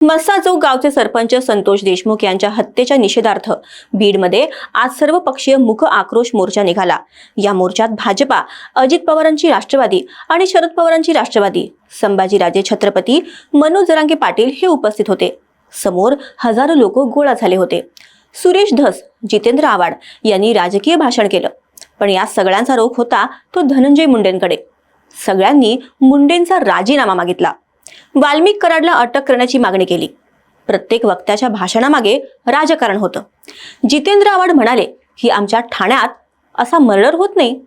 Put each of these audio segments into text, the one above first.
मस्साजोग गावचे सरपंच संतोष देशमुख यांच्या हत्येच्या निषेधार्थ बीडमध्ये आज सर्वपक्षीय मुख आक्रोश मोर्चा निघाला. या मोर्चात भाजपा अजित पवारांची राष्ट्रवादी आणि शरद पवारांची राष्ट्रवादी. संभाजीराजे छत्रपती मनोज जरांगे पाटील हे उपस्थित होते. समोर हजारो लोक गोळा झाले होते. सुरेश धस जितेंद्र आव्हाड यांनी राजकीय भाषण केलं. पण या सगळ्यांचा रोख होता तो धनंजय मुंडेंकडे. सगळ्यांनी मुंडेंचा राजीनामा मागितला. वाल्मिक कराडला अटक करण्याची मागणी केली. प्रत्येक वक्त्याच्या भाषणामागे राजकारण होतं. जितेंद्र आव्हाड म्हणाले की आमच्या ठाण्यात असा मर्डर होत नाही.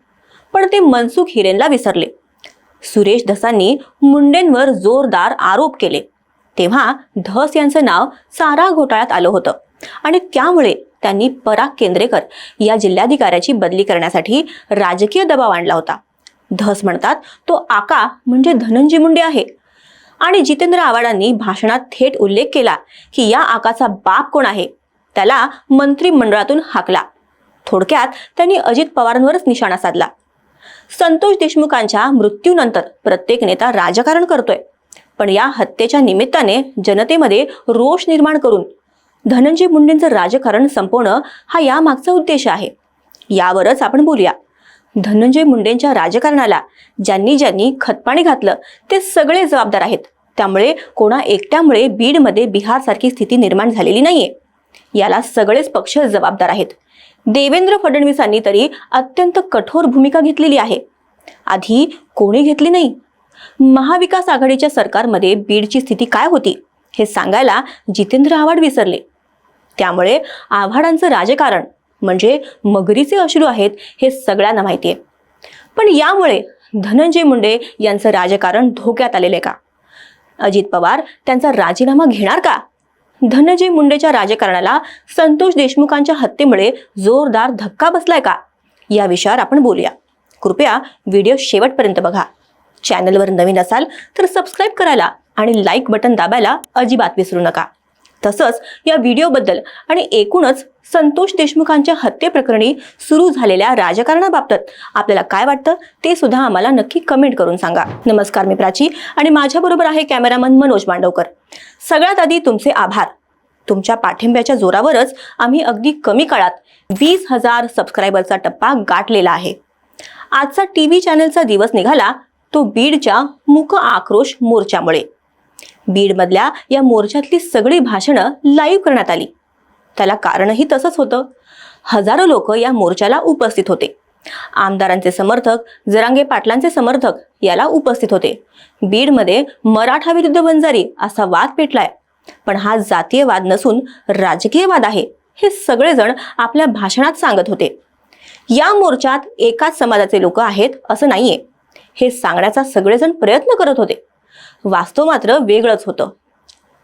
पण ते मनसुख हिरेनला विसरले. सुरेश धसांनी मुंडेंवर जोरदार आरोप केले. तेव्हा धस यांचं नाव सारा घोटाळ्यात आलं होतं आणि त्यामुळे त्यांनी पराग केंद्रेकर या जिल्हाधिकाऱ्याची बदली करण्यासाठी राजकीय दबाव आणला होता. धस म्हणतात तो आका म्हणजे धनंजय मुंडे आहे. आणि जितेंद्र आव्हाडांनी भाषणात थेट उल्लेख केला की या आकाचा बाप कोण आहे? त्याला मंत्रिमंडळातून हाकला. थोडक्यात त्यांनी अजित पवारांवरच निशाणा साधला. संतोष देशमुखांच्या मृत्यूनंतर प्रत्येक नेता राजकारण करतोय. पण या हत्येच्या निमित्ताने जनतेमध्ये रोष निर्माण करून धनंजय मुंडेंचं राजकारण संपवणं हा यामागचा उद्देश आहे. यावरच आपण बोलूया. धनंजय मुंडेंच्या राजकारणाला ज्यांनी ज्यांनी खतपाणी घातलं ते सगळे जबाबदार आहेत. त्यामुळे कोणा एकट्यामुळे बीडमध्ये बिहारसारखी स्थिती निर्माण झालेली नाहीये. याला सगळेच पक्ष जबाबदार आहेत. देवेंद्र फडणवीसांनी तरी अत्यंत कठोर भूमिका घेतलेली आहे. आधी कोणी घेतली नाही? महाविकास आघाडीच्या सरकारमध्ये बीडची स्थिती काय होती हे सांगायला जितेंद्र आव्हाड विसरले. त्यामुळे आव्हाडांचं राजकारण म्हणजे मगरीचे अश्रू आहेत हे सगळ्यांना माहिती आहे पण यामुळे धनंजय मुंडे यांचं राजकारण धोक्यात आलेले का? अजित पवार त्यांचा राजीनामा घेणार का? धनंजय मुंडेच्या राजकारणाला संतोष देशमुखांच्या हत्येमुळे जोरदार धक्का बसलाय का? या विषयावर आपण बोलूया. कृपया व्हिडिओ शेवटपर्यंत बघा. चॅनलवर नवीन असाल तर सबस्क्राईब करायला आणि लाईक बटन दाबायला अजिबात विसरू नका. तसंच या व्हिडिओबद्दल आणि एकूणच संतोष देशमुखांच्या हत्येप्रकरणी सुरू झालेल्या राजकारणाबाबत आपल्याला काय वाटतं ते सुद्धा आम्हाला नक्की कमेंट करून सांगा. नमस्कार मी प्राची आणि माझ्याबरोबर आहे कॅमेरामन मनोज मांडवकर. सगळ्यात आधी तुमचे आभार. तुमच्या पाठिंब्याच्या जोरावरच आम्ही अगदी कमी काळात वीस हजार सबस्क्रायबरचा टप्पा गाठलेला आहे. आजचा टी व्ही चॅनलचा दिवस निघाला तो बीडच्या मुक आक्रोश मोर्चामुळे. बीडमधल्या या मोर्चातली सगळी भाषणं लाईव्ह करण्यात आली. त्याला कारणही तसंच होतं. हजारो लोक या मोर्चाला उपस्थित होते. आमदारांचे समर्थक जरांगे पाटलांचे समर्थक याला उपस्थित होते. बीडमध्ये मराठा विरुद्ध वंजारी असा वाद पेटलाय. पण हा जातीय वाद नसून राजकीय वाद आहे हे सगळेजण आपल्या भाषणात सांगत होते. या मोर्चात एकाच समाजाचे लोक आहेत असं नाहीये. हे सांगण्याचा सगळेजण प्रयत्न करत होते. वास्तव मात्र वेगळंच होतं.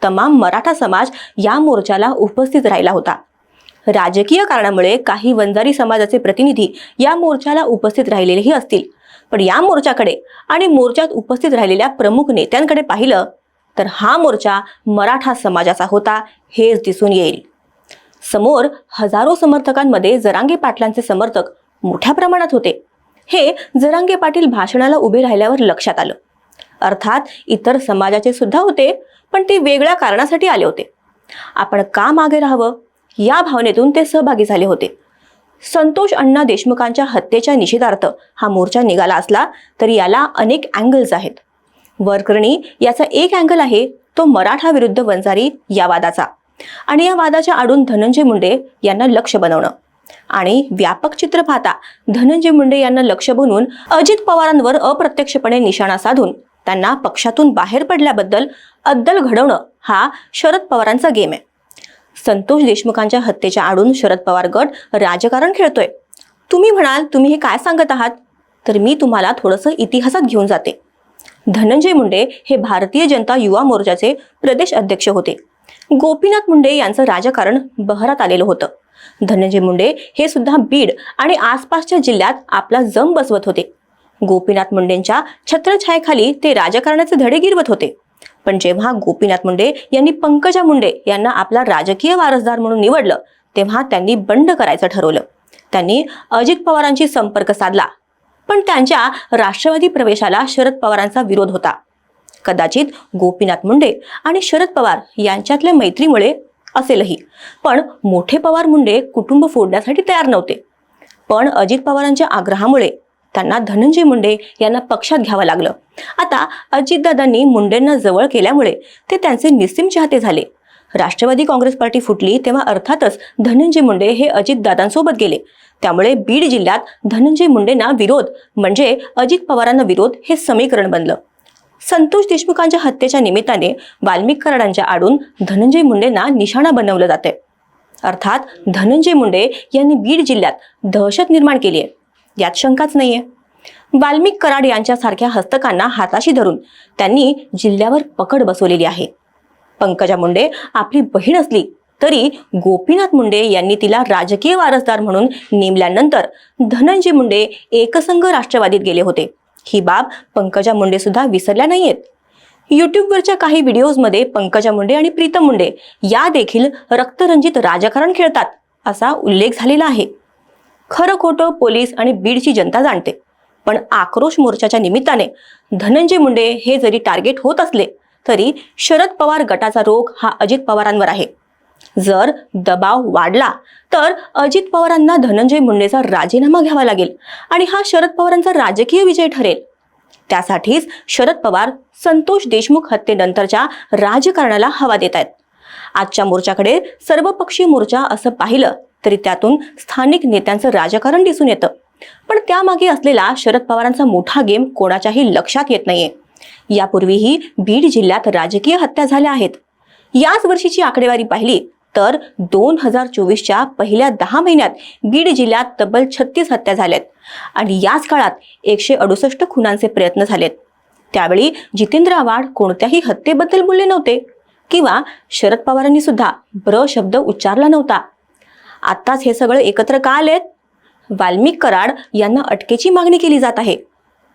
तमाम मराठा समाज या मोर्चाला उपस्थित राहिला होता. राजकीय कारणामुळे काही वंजारी समाजाचे प्रतिनिधी या मोर्चाला उपस्थित राहिलेलेही असतील. पण या मोर्चाकडे आणि मोर्चात उपस्थित राहिलेल्या प्रमुख नेत्यांकडे पाहिलं तर हा मोर्चा मराठा समाजाचा होता हेच दिसून येईल. समोर हजारो समर्थकांमध्ये जरांगे पाटलांचे समर्थक मोठ्या प्रमाणात होते. हे जरांगे पाटील भाषणाला उभे राहिल्यावर लक्षात आलं. अर्थात इतर समाजाचे सुद्धा होते पण ते वेगळ्या कारणासाठी आले होते. आपण का मागे राहावं? या भावनेतून ते सहभागी झाले होते. संतोष अण्णा देशमुखांच्या हत्येच्या निषेधार्थ हा मोर्चा निघाला असला तरी याला अनेक अँगल्स आहेत. वरकरणी याचा एक अँगल आहे तो मराठा विरुद्ध वंजारी या वादाचा. आणि या वादाच्या आडून धनंजय मुंडे यांना लक्ष बनवणं. आणि व्यापक चित्र पाहता धनंजय मुंडे यांना लक्ष बनवून अजित पवारांवर अप्रत्यक्षपणे निशाणा साधून त्यांना पक्षातून बाहेर पडल्याबद्दल अद्दल घडवणं हा शरद पवारांचा गेम आहे. संतोष देशमुखांच्या हत्येच्या आडून शरद पवार गट राजकारण खेळतोय. तुम्ही म्हणाल तुम्ही हे काय सांगत आहात? तर मी तुम्हाला थोडंसं इतिहासात घेऊन जाते. धनंजय मुंडे हे भारतीय जनता युवा मोर्चाचे प्रदेश अध्यक्ष होते. गोपीनाथ मुंडे यांचं राजकारण बहरात आलेलं होतं. धनंजय मुंडे हे सुद्धा बीड आणि आसपासच्या जिल्ह्यात आपला जम बसवत होते. गोपीनाथ मुंडेंच्या छत्रछायेखाली ते राजकारणाचे धडे गिरवत होते. पण जेव्हा गोपीनाथ मुंडे यांनी पंकजा मुंडे यांना आपला राजकीय वारसदार म्हणून निवडलं तेव्हा त्यांनी बंड करायचं ठरवलं. त्यांनी अजित पवारांशी संपर्क साधला पण त्यांच्या राष्ट्रवादी प्रवेशाला शरद पवारांचा विरोध होता. कदाचित गोपीनाथ मुंडे आणि शरद पवार यांच्यातल्या मैत्रीमुळे असेलही पण मोठे पवार मुंडे कुटुंब फोडण्यासाठी तयार नव्हते. पण अजित पवारांच्या आग्रहामुळे त्यांना धनंजय मुंडे यांना पक्षात घ्यावं लागलं. आता अजितदादांनी मुंडेंना जवळ केल्यामुळे ते त्यांचे निस्सीम चाहते झाले. राष्ट्रवादी काँग्रेस पार्टी फुटली तेव्हा अर्थातच धनंजय मुंडे हे अजितदादांसोबत गेले. त्यामुळे बीड जिल्ह्यात धनंजय मुंडेंना विरोध म्हणजे अजित पवारांना विरोध हे समीकरण बनलं. संतोष देशमुखांच्या हत्येच्या निमित्ताने वाल्मिक कराडांच्या आडून धनंजय मुंडेंना निशाणा बनवलं जाते अर्थात धनंजय मुंडे यांनी बीड जिल्ह्यात दहशत निर्माण केली आहे. यात शंकाच नाहीये. वाल्मिक कराड यांच्यासारख्या हस्तकांना हाताशी धरून त्यांनी जिल्ह्यावर पकड बसवलेली आहे. पंकजा मुंडे आपली बहीण असली तरी गोपीनाथ मुंडे यांनी तिला राजकीय वारसदार म्हणून नेमल्यानंतर धनंजय मुंडे एकसंघ राष्ट्रवादीत गेले होते. ही बाब पंकजा मुंडे सुद्धा विसरल्या नाहीयेत. युट्यूबवरच्या काही व्हिडिओजमध्ये पंकजा मुंडे आणि प्रीतम मुंडे या देखील रक्तरंजित राजकारण खेळतात असा उल्लेख झालेला आहे. खरं खोटं पोलीस आणि बीडची जनता जाणते. पण आक्रोश मोर्चाच्या निमित्ताने धनंजय मुंडे हे जरी टार्गेट होत असले तरी शरद पवार गटाचा रोग हा अजित पवारांवर आहे. जर दबाव वाढला तर अजित पवारांना धनंजय मुंडेचा राजीनामा घ्यावा लागेल आणि हा शरद पवारांचा राजकीय विजय ठरेल. त्यासाठीच शरद पवार संतोष देशमुख हत्येनंतरच्या राजकारणाला हवा देत आहेत. आजच्या मोर्चाकडे सर्वपक्षीय मोर्चा असं पाहिलं तरी त्यातून स्थानिक नेत्यांचं राजकारण दिसून येतं. पण त्यामागे असलेला शरद पवारांचा मोठा गेम कोणाच्याही लक्षात येत नाहीये. यापूर्वीही बीड जिल्ह्यात राजकीय हत्या झाल्या आहेत. याच वर्षीची आकडेवारी पाहिली तर दोन हजार चोवीसच्या पहिल्या दहा महिन्यात बीड जिल्ह्यात तब्बल छत्तीस हत्या झाल्यात आणि याच काळात एकशे अडुसष्ट खुनांचे प्रयत्न झालेत. त्यावेळी जितेंद्र आव्हाड कोणत्याही हत्येबद्दल बोलले नव्हते. किंवा शरद पवारांनी सुद्धा ब्र शब्द उच्चारला नव्हता. आत्ताच हे सगळं एकत्र का आलेत? वाल्मिक कराड यांना अटकेची मागणी केली जात आहे.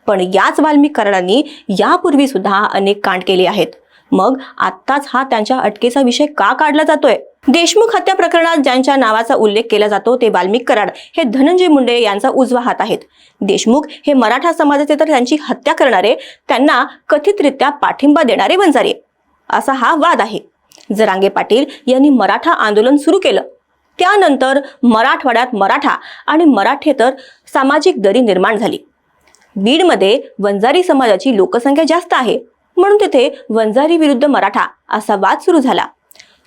पण याच वाल्मिक कराडांनी यापूर्वी सुद्धा अनेक कांड केले आहेत. मग आत्ताच हा त्यांच्या अटकेचा विषय का काढला जातोय? देशमुख हत्या प्रकरणात ज्यांच्या नावाचा उल्लेख केला जातो ते वाल्मिक कराड हे धनंजय मुंडे यांचा उजवा हात आहेत. देशमुख हे मराठा समाजाचे तर त्यांची हत्या करणारे त्यांना कथितरित्या पाठिंबा देणारे वंजारे. असा हा वाद आहे. जरांगे पाटील यांनी मराठा आंदोलन सुरू केलं. त्यानंतर मराठवाड्यात मराठा आणि मराठेतर सामाजिक दरी निर्माण झाली. बीडमध्ये वंजारी समाजाची लोकसंख्या जास्त आहे. म्हणून तिथे वंजारी विरुद्ध मराठा असा वाद सुरू झाला.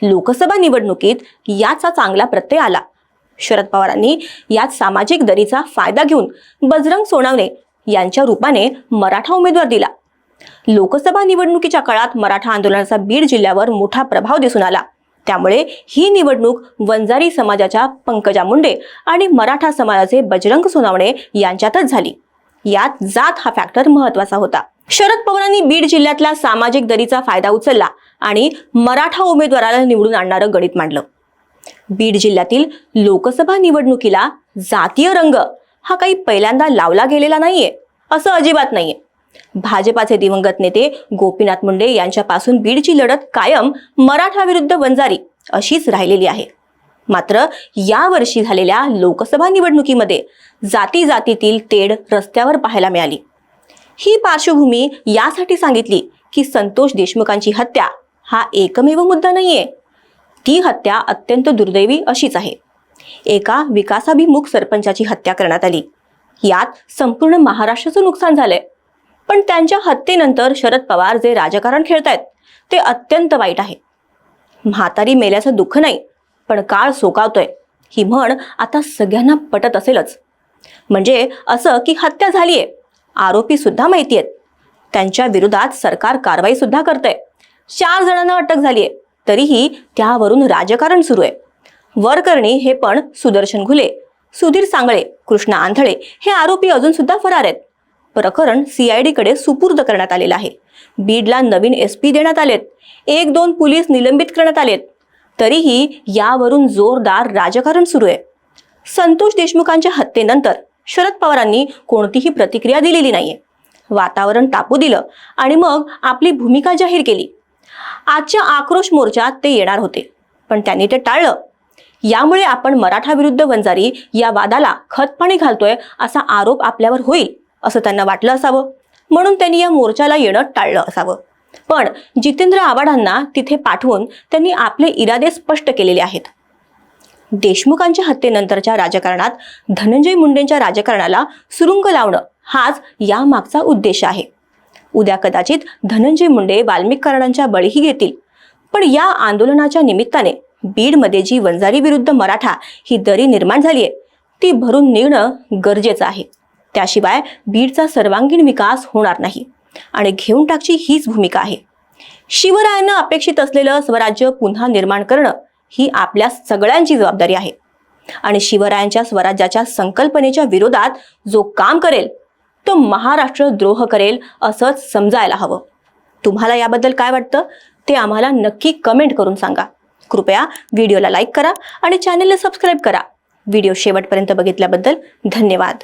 लोकसभा निवडणुकीत याचा चांगला प्रत्यय आला. शरद पवारांनी यात सामाजिक दरीचा फायदा घेऊन बजरंग सोनावणे यांच्या रूपाने मराठा उमेदवार दिला. लोकसभा निवडणुकीच्या काळात मराठा आंदोलनाचा बीड जिल्ह्यावर मोठा प्रभाव दिसून आला. त्यामुळे ही निवडणूक वंजारी समाजाच्या पंकजा मुंडे आणि मराठा समाजाचे बजरंग सोनावणे यांच्यातच झाली. यात जात हा फॅक्टर महत्त्वाचा होता. शरद पवारांनी बीड जिल्ह्यातला सामाजिक दरीचा फायदा उचलला आणि मराठा उमेदवाराला निवडून आणणारं गणित मांडलं. बीड जिल्ह्यातील लोकसभा निवडणुकीला जातीय रंग हा काही पहिल्यांदा लावला गेलेला नाहीये असं अजिबात नाहीये. भाजपाचे दिवंगत नेते गोपीनाथ मुंडे यांच्यापासून बीडची लढत कायम मराठा विरुद्ध वंजारी अशीच राहिलेली आहे. मात्र यावर्षी झालेल्या लोकसभा निवडणुकीमध्ये जाती जातीतील तेढ रस्त्यावर पाहायला मिळाली. ही पार्श्वभूमी यासाठी सांगितली की संतोष देशमुखांची हत्या हा एकमेव मुद्दा नाहीये. ती हत्या अत्यंत दुर्दैवी अशीच आहे. एका विकासाभिमुख सरपंचाची हत्या करण्यात आली. यात संपूर्ण महाराष्ट्राचं नुकसान झालंय. पण त्यांच्या हत्येनंतर शरद पवार जे राजकारण खेळतायत ते अत्यंत वाईट आहे. म्हातारी मेल्याचं दुःख नाही पण काळ सोकावतोय. ही म्हण आता सगळ्यांना पटत असेलच. म्हणजे असं की हत्या झालीये आरोपी सुद्धा माहिती आहेत त्यांच्या विरोधात सरकार कारवाई सुद्धा करतंय. चार जणांना अटक झालीये तरीही त्यावरून राजकारण सुरू आहे वरकरणी हे पण सुदर्शन घुले सुधीर सांगळे कृष्णा आंधळे हे आरोपी अजून सुद्धा फरार आहेत. प्रकरण सीआयडीकडे सुपूर्द करण्यात आलेलं आहे. बीडला नवीन एस पी देण्यात आलेत. एक दोन पोलीस निलंबित करण्यात आलेत. तरीही यावरून जोरदार राजकारण सुरू आहे. संतोष देशमुखांच्या हत्येनंतर शरद पवारांनी कोणतीही प्रतिक्रिया दिलेली नाहीये. वातावरण तापू दिलं आणि मग आपली भूमिका जाहीर केली. आजच्या आक्रोश मोर्चात ते येणार होते पण त्यांनी ते टाळलं. यामुळे आपण मराठा विरुद्ध वंजारी या वादाला खतपाणी घालतोय असा आरोप आपल्यावर होईल. असं त्यांना वाटलं असावं. म्हणून त्यांनी या मोर्चाला येणं टाळलं असावं. पण जितेंद्र आव्हाडांना तिथे पाठवून त्यांनी आपले इरादे स्पष्ट केलेले आहेत. देशमुखांच्या हत्येनंतरच्या राजकारणात धनंजय मुंडेंच्या राजकारणाला सुरुंग लावणं हाच यामागचा उद्देश आहे. उद्या कदाचित धनंजय मुंडे वाल्मिक कराडांच्या बळीही घेतील. पण या आंदोलनाच्या निमित्ताने बीडमध्ये जी वंजारी विरुद्ध मराठा ही दरी निर्माण झाली आहे ती भरून निघणं गरजेचं आहे. त्याशिवाय बीडचा सर्वांगीण विकास होणार नाही. आणि घेऊन टाकची हीच भूमिका आहे. शिवरायांना अपेक्षित असलेलं स्वराज्य पुन्हा निर्माण करणं ही आपल्या सगळ्यांची जबाबदारी आहे. आणि शिवरायांच्या स्वराज्याच्या संकल्पनेच्या विरोधात जो काम करेल तो महाराष्ट्र द्रोह करेल असंच समजायला हवं. तुम्हाला याबद्दल काय वाटतं? ते आम्हाला नक्की कमेंट करून सांगा. कृपया व्हिडिओला लाईक करा आणि चॅनलला सबस्क्राईब करा. व्हिडिओ शेवटपर्यंत बघितल्याबद्दल धन्यवाद.